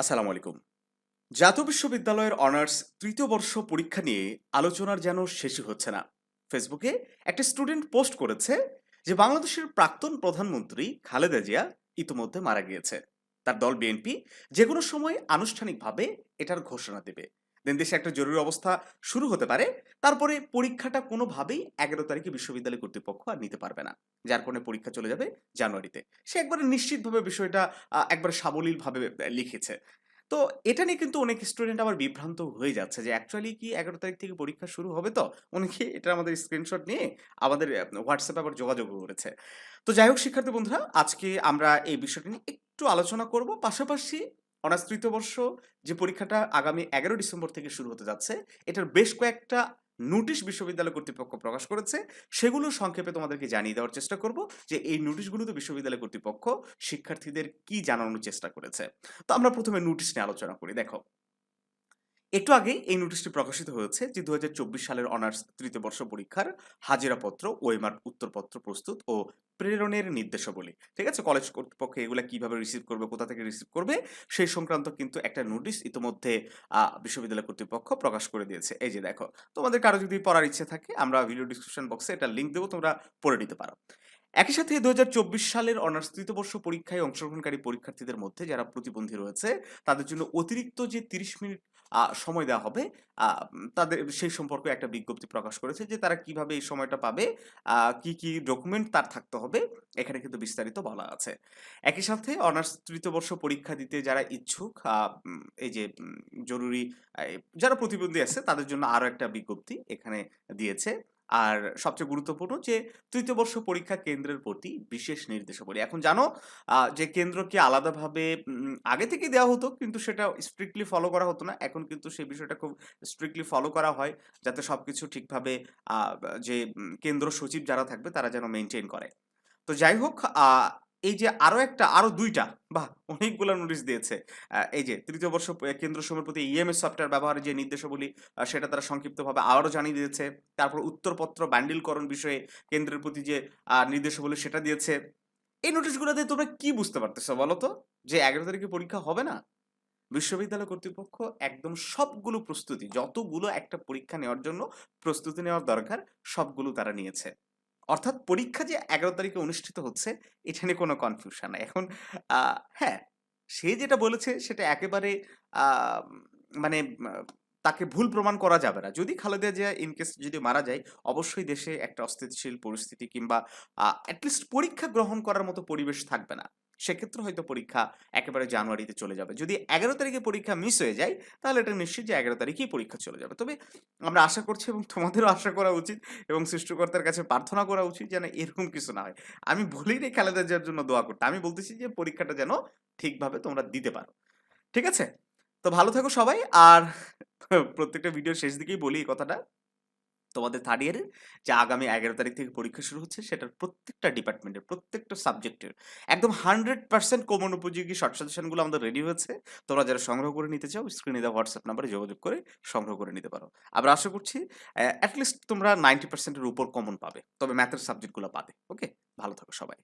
আসসালামু আলাইকুম। জাতীয় বিশ্ববিদ্যালয়ের অনার্স তৃতীয় বর্ষ পরীক্ষা নিয়ে আলোচনার যেন শেষই হচ্ছে না। ফেসবুকে একটা স্টুডেন্ট পোস্ট করেছে যে বাংলাদেশের প্রাক্তন প্রধানমন্ত্রী খালেদা জিয়া ইতিমধ্যে মারা গিয়েছে। তার দল বিএনপি যে কোনো সময় আনুষ্ঠানিকভাবে এটার ঘোষণা দেবে। দেন দেশে একটা জরুরি অবস্থা শুরু হতে পারে। তারপরে পরীক্ষাটা কোনোভাবেই এগারো তারিখে বিশ্ববিদ্যালয় কর্তৃপক্ষ আর নিতে পারবে না। যার কারণে পরীক্ষা চলে যাবে জানুয়ারিতে। সে একবারে নিশ্চিতভাবে বিষয়টা একবারে সাবলীলভাবে লিখেছে। তো এটা নিয়ে কিন্তু অনেক স্টুডেন্ট আবার বিভ্রান্ত হয়ে যাচ্ছে যে অ্যাকচুয়ালি কি এগারো তারিখ থেকে পরীক্ষা শুরু হবে তো? অনেকে এটা আমাদের স্ক্রিনশট নিয়ে আমাদের হোয়াটসঅ্যাপে আবার যোগাযোগ করেছে। তো যাই হোক শিক্ষার্থী বন্ধুরা, আজকে আমরা এই বিষয়টি নিয়ে একটু আলোচনা করব। পাশাপাশি অনার্স তৃতীয় বর্ষ যে পরীক্ষাটা আগামী এগারো ডিসেম্বর থেকে শুরু হতে যাচ্ছে, এটার বেশ কয়েকটা নোটিশ বিশ্ববিদ্যালয় কর্তৃপক্ষ প্রকাশ করেছে। সেগুলো সংক্ষেপে তোমাদেরকে জানিয়ে দেওয়ার চেষ্টা করব যে এই নোটিশগুলোতে বিশ্ববিদ্যালয় কর্তৃপক্ষ শিক্ষার্থীদের কি জানানোর চেষ্টা করেছে। তো আমরা প্রথমে নোটিশ নিয়ে আলোচনা করি। দেখো, একটু আগে এই নোটিশটি প্রকাশিত হয়েছে যে দু হাজার চব্বিশ সালের অনার্স তৃতীয় বর্ষ পরীক্ষার হাজিরাপত্র, ওএমআর উত্তরপত্র প্রস্তুত ও প্রেরণের নির্দেশাবলী। ঠিক আছে? কলেজ কর্তৃপক্ষ এগুলো কীভাবে রিসিভ করবে, কোথা থেকে রিসিভ করবে, সেই সংক্রান্ত কিন্তু একটা নোটিশ ইতিমধ্যে বিশ্ববিদ্যালয় কর্তৃপক্ষ প্রকাশ করে দিয়েছে। এই যে দেখো, তোমাদের কারও যদি পড়ার ইচ্ছে থাকে, আমরা ভিডিও ডিসক্রিপশন বক্সে এটা লিঙ্ক দেবো, তোমরা পড়ে নিতে পারো। একই সাথে দু হাজার চব্বিশ সালের অনার্স তৃতীয় বর্ষ পরীক্ষায় অংশগ্রহণকারী পরীক্ষার্থীদের মধ্যে যারা প্রতিবন্ধী রয়েছে, তাদের জন্য অতিরিক্ত যে তিরিশ মিনিট সময় দেওয়া হবে তাদের, সেই সম্পর্কে একটা বিজ্ঞপ্তি প্রকাশ করেছে যে তারা কীভাবে এই সময়টা পাবে কি কি ডকুমেন্ট তার থাকতে হবে, এখানে কিন্তু বিস্তারিত বলা আছে। একই সাথে অনার্স তৃতীয় বর্ষ পরীক্ষা দিতে যারা ইচ্ছুক এই যে জরুরি যারা প্রতিবন্ধী আছে তাদের জন্য আরও একটা বিজ্ঞপ্তি এখানে দিয়েছে। আর সবচেয়ে গুরুত্বপূর্ণ যে তৃতীয় বর্ষ পরীক্ষা কেন্দ্রের প্রতি বিশেষ নির্দেশাবলী। এখন জানো যে কেন্দ্রকে আলাদাভাবে আগে থেকে দেওয়া হতো, কিন্তু সেটা স্ট্রিক্টলি ফলো করা হতো না। এখন কিন্তু সেই বিষয়টা খুব স্ট্রিক্টলি ফলো করা হয়, যাতে সব কিছু ঠিকভাবে যে কেন্দ্র সচিব যারা থাকবে, তারা যেন মেনটেন করে। তো যাই হোক এই যে আরও একটা আরও দুইটা, বাহ! অনেকগুলো নোটিশ দিয়েছে। এই যে তৃতীয় বর্ষ কেন্দ্র সময়ের প্রতি ইএমএস সফটওয়্যার ব্যবহারের যে নির্দেশাবলী সেটা তারা সংক্ষিপ্তভাবে আবারও জানিয়ে দিয়েছে। তারপর উত্তরপত্র বান্ডিলকরণ বিষয়ে কেন্দ্রের প্রতি যে নির্দেশাবলী, সেটা দিয়েছে। এই নোটিশগুলোতে তোমরা কি বুঝতে পারতেছো বলো তো? যে এগারো তারিখে পরীক্ষা হবে না? বিশ্ববিদ্যালয় কর্তৃপক্ষ একদম সবগুলো প্রস্তুতি, যতগুলো একটা পরীক্ষা নেওয়ার জন্য প্রস্তুতি নেওয়ার দরকার, সবগুলো তারা নিয়েছে। অর্থাৎ পরীক্ষা যে এগারো তারিখে অনুষ্ঠিত হচ্ছে, এটা নিয়ে কোনো কনফিউশন নাই। এখন হ্যাঁ সে যেটা বলেছে সেটা একেবারে মানে তাকে ভুল প্রমাণ করা যাবে না। যদি খালেদা জিয়া ইনকেস যদি মারা যায়, অবশ্যই দেশে একটা অস্থিতিশীল পরিস্থিতি কিংবা অ্যাটলিস্ট পরীক্ষা গ্রহণ করার মতো পরিবেশ থাকবে না। সেক্ষেত্রে হয়তো পরীক্ষা একেবারে জানুয়ারিতে চলে যাবে। যদি এগারো তারিখে পরীক্ষা মিস হয়ে যায়, তাহলে এটা নিশ্চিত যে এগারো তারিখেই পরীক্ষা চলে যাবে। তবে আমরা আশা করছি এবং তোমাদেরও আশা করা উচিত এবং সৃষ্টিকর্তার কাছে প্রার্থনা করা উচিত যেন এরকম কিছু না হয়। আমি বলি রে খালেদা জিয়ার জন্য দোয়া করতে, আমি বলতেছি যে পরীক্ষাটা যেন ঠিকভাবে তোমরা দিতে পারো। ঠিক আছে? তো ভালো থাকো সবাই, আর প্রত্যেকটা ভিডিও শেষ দিকেই বলি এই কথাটা। তোমাদের থার্ড ইয়ারের যে আগামী এগারো তারিখ থেকে পরীক্ষা শুরু হচ্ছে, সেটার প্রত্যেকটা ডিপার্টমেন্টের প্রত্যেকটা সাবজেক্টের একদম হান্ড্রেড পার্সেন্ট কমন উপযোগী শর্ট সাজেশনগুলো আমাদের রেডি হয়েছে। তোমরা যারা সংগ্রহ করে নিতে চাও স্ক্রিনে দেওয়া হোয়াটসঅ্যাপ নাম্বারে যোগাযোগ করে সংগ্রহ করে নিতে পারো। আমরা আশা করছি অ্যাটলিস্ট তোমরা নাইনটি পার্সেন্টের উপর কমন পাবে। তবে ম্যাথের সাবজেক্টগুলো পাবে ওকে ভালো থাকো সবাই।